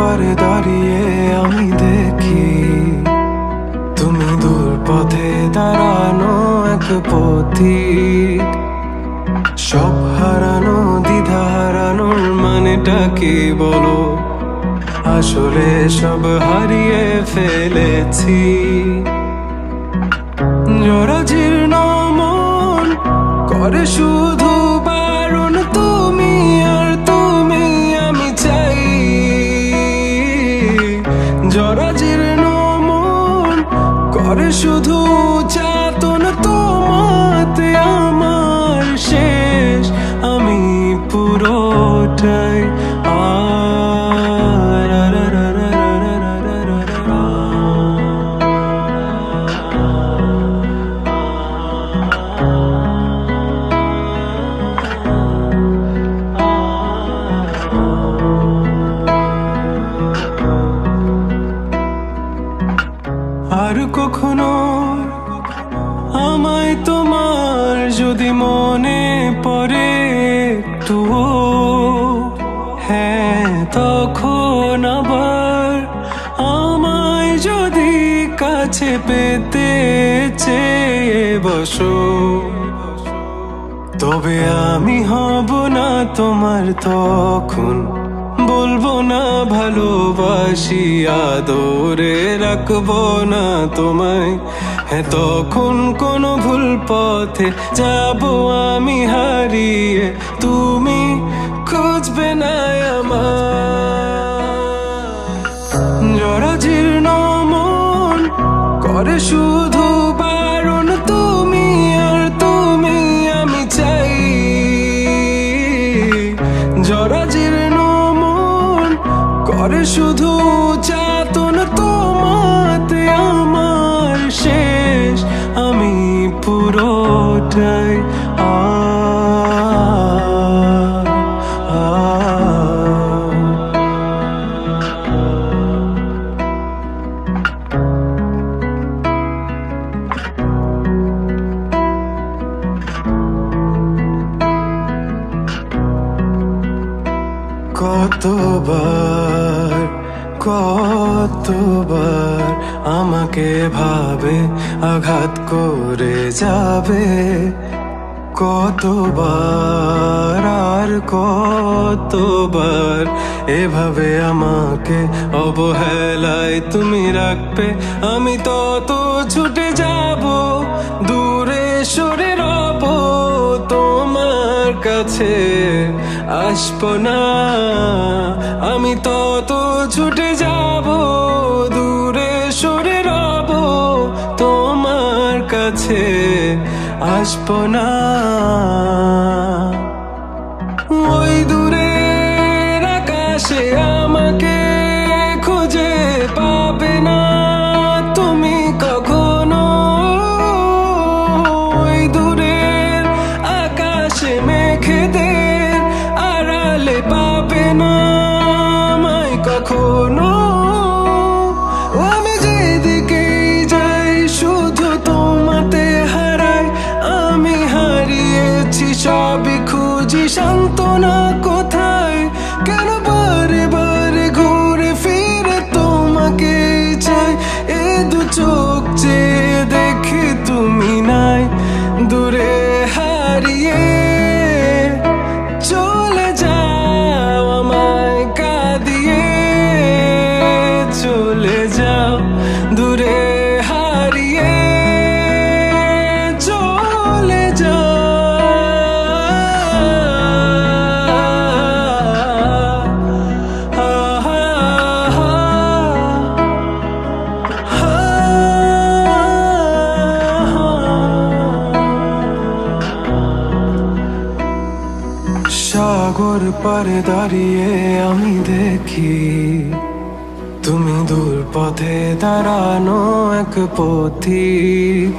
পারে দাঁড়িয়ে আমি দেখি। তুমি দূর পথে দাঁড়ানো এক পথিক। সব হারানো, দ্বিধা হারানোর মানেটা কি বলো? আসলে সব হারিয়ে ফেলেছি। জরাজীর্ণ মন করে শুধু জরাজীর্ণ মন করে শুধু চাতন তোমাতে আমার মনে পড়ে একটুও। হ্যাঁ তখন আবার আমায় যদি কাছে পেতে চেয়ে বসো। তবে আমি হব না তোমার তখন। বলব না, ভালোবাসি, আদরে রাখব না তোমায়। হ্যাঁ তখন কোনো ভুল পথে যাব আমি হারিয়ে, তুমি খুঁজবে না আমার। জরাজীর্ণ মন করে শুধু বারণ, তুমি আর তুমি আমি চাই। জরাজীর্ণ মন করে শুধু চাতন আ। কতবার কতবার আমাকে ভাবে আঘাত করে যাবে। কতবার আর কতবার এভাবে আমাকে অবহেলায় তুমি রাখবে। আমি তত ছুটে যাব, দূরে সরে রব, তোমার কাছে আসব না। আমি তত ছুটে কাছে আসব না। जी शांतना को সাগর পারে দাঁড়িয়ে আমি দেখি তুমি দূর পথে দাঁড়ানো এক পথিক।